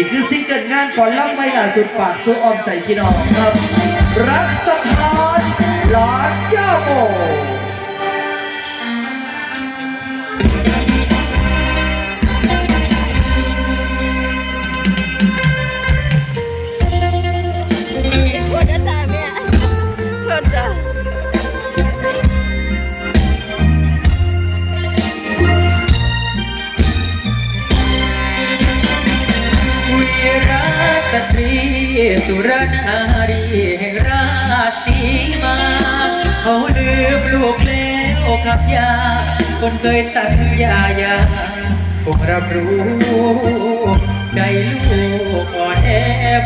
นี่คือซิงเกิลงานก่อนล่ำไม่ล่าสุดฝากสู้ออมใจพี่น้องครับ รักสถานหลานย่าโม สุรนารีแห่งราศีมา เขาลืมลูกแล้วกับยา คนเคยสัญญายาคงรับรู้ ใจลูกอ่อนแอ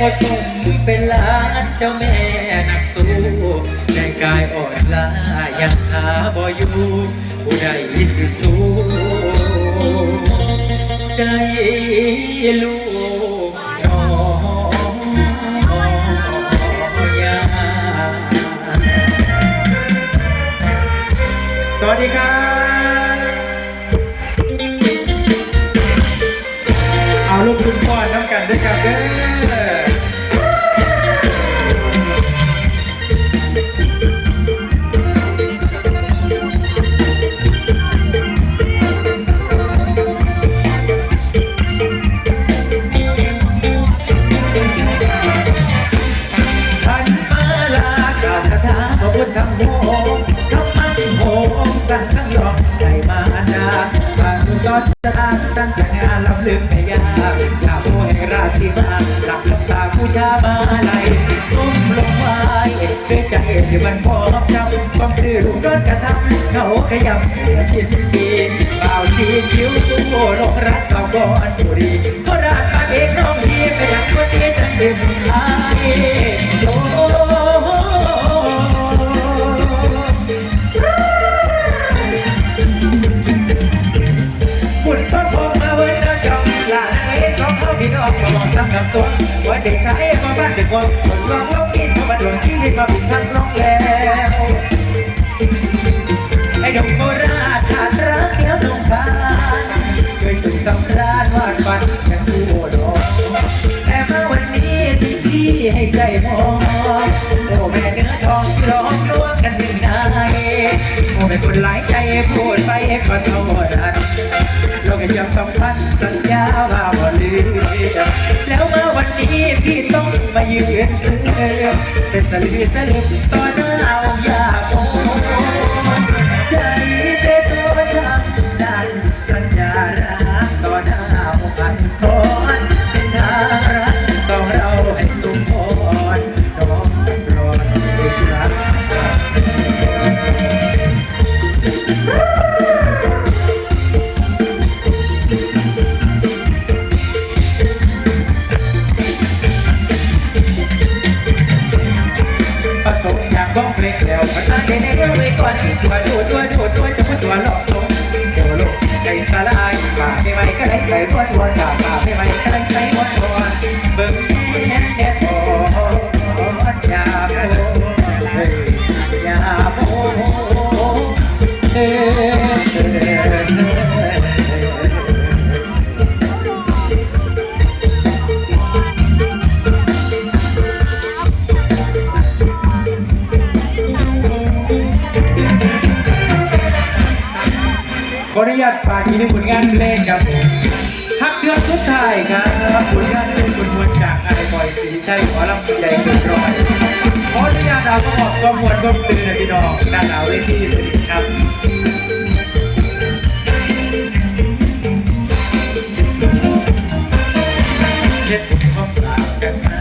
บ่สมเป็นหลานเจ้าแม่นักสู้ใจกายอ่อนล้ายังหาบ่อยู่ผู้ใดสิสู้ใจลูก สวัสดีครับ คำสาผู้ชามาไหลก้มลงไว้ด้วยใจที่มันพอบจำความซื่อลูกโดกระทำเขาขยับเสียชินดีเปล่าชีคิ้วสู้โรครักสาวกอนบุรีโคราชมาเองน้องดีไปยังคนที่จังเดิมไอ้โอ้บุญพระพงมาเว้นเจ้าจอมลาไอ้สองเขาพี่น้องมาลองซ้ำกับสวน เด็กชายมาบ้านเด็กวังคนลองลองกินมาโดวงที่ลิ้นมาปิดทันลองแล้วไอ้ดงโบราณขาดรักแล้วลงพานเคยสุขสำราญวาดฝันกันดูโบดอกแต่มาวันนี้ที่พี่ให้ใจมองโอ้แม่เนื้อทองร้องล้วงกันถึงไหนโอ้แม่คนหลายใจพูดไปก็เท่านั้นโลกยังสำคัญสัญญาว่าบ่ลืมแล้วมา พี่ต้องมายืนซื้อเป็นสลือสลือต่อหน้าเอาอยาโก่อนตัวดูตัวดูตัวจะพูดตัวหลอกลงเดี๋ยวลงใจสาระ ญาตฝากอีกหนึ่งผลงานเพลงครับผมพักเดือนสุดท้ายครับผลงานเพลงคุณมวลจากไอ้บอยสีชัยขอลำใหญ่เกินร้อยขออนุญาตเอากอบความมวลความสื่อในพี่น้องด้านหน้าเวทีสวัสดีครับเช็ดความสาดกันมา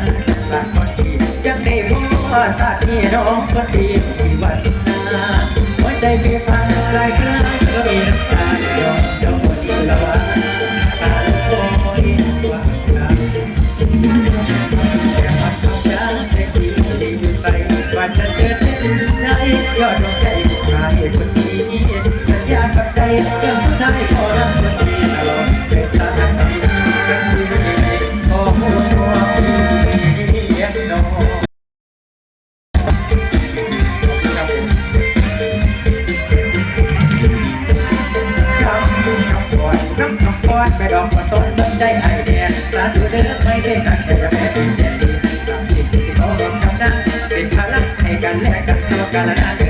หลากคนดียังได้รู้ว่าสัตว์นี่น้องคนดี ยังได้พอรักมันดีเราเป็นตาดังดีกันดีขอหัวหัวเมียน้องอนไปดอกกระต้นต้ไอเดียสาธุเด้อไม่ได้กันแต่แม่เป็นแดนดีสามสิบสี่ตรวมกำนังเป็นพล้กันและกันตัวกันะน